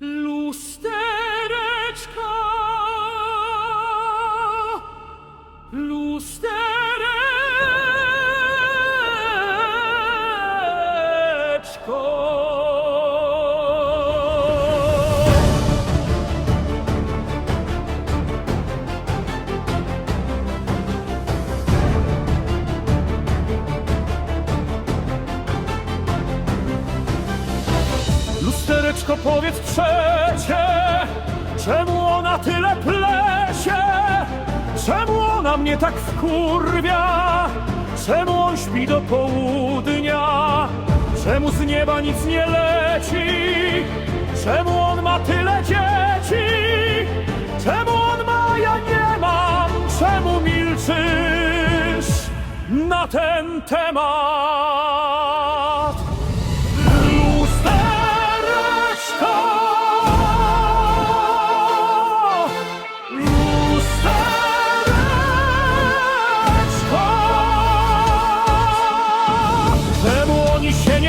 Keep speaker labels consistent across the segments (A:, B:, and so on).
A: Lustereczka. Lustereczka Lustereczko, powiedz przecie, czemu ona tyle plesie? Czemu ona mnie tak wkurwia? Czemu on śpi do południa? Czemu z nieba nic nie leci? Czemu on ma tyle dzieci? Czemu on ma, ja nie mam? Czemu milczysz na ten temat?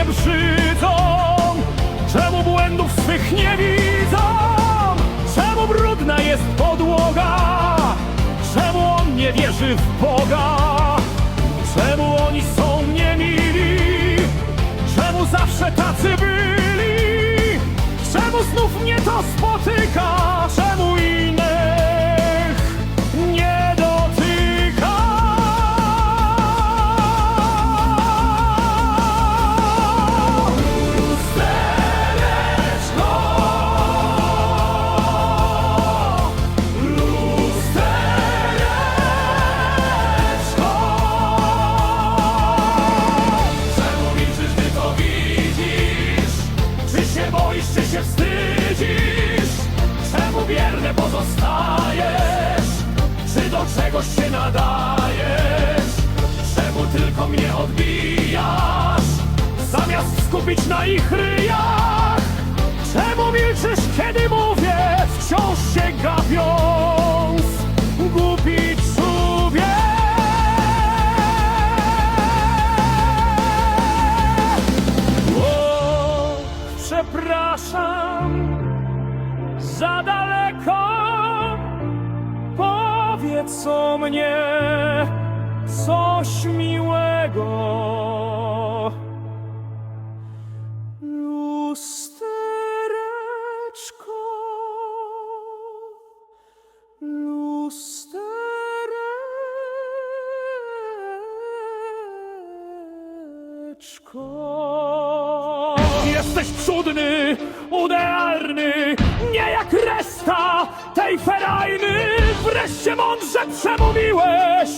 A: Brzydzą? Czemu błędów swych nie widzą? Czemu brudna jest podłoga? Czemu on nie wierzy w Boga? Czemu oni są niemili? Czemu zawsze tacy byli? Czemu znów mnie to spotyka? Wierny pozostajesz? Czy do czegoś się nadajesz? Czemu tylko mnie odbijasz? Zamiast skupić na ich ryjach Czemu milczysz, kiedy mówię? Wciąż się gapiąc Powiedz o mnie coś miłego. Lustereczko, lustereczko. Jesteś cudny, idealny, nie jak reszta tej ferajny. Wreszcie mądrze przemówiłeś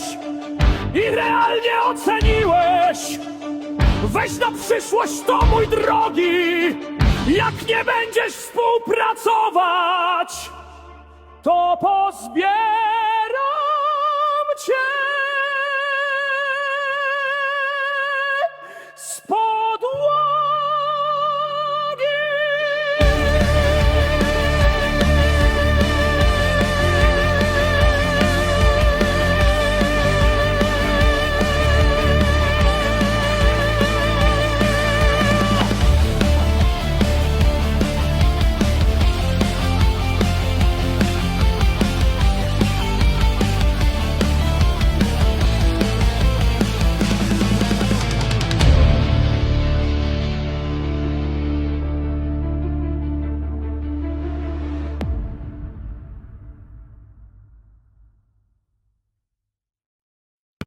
A: i realnie oceniłeś. Weź na przyszłość to, mój drogi, jak nie będziesz współpracować, to pozbieram cię.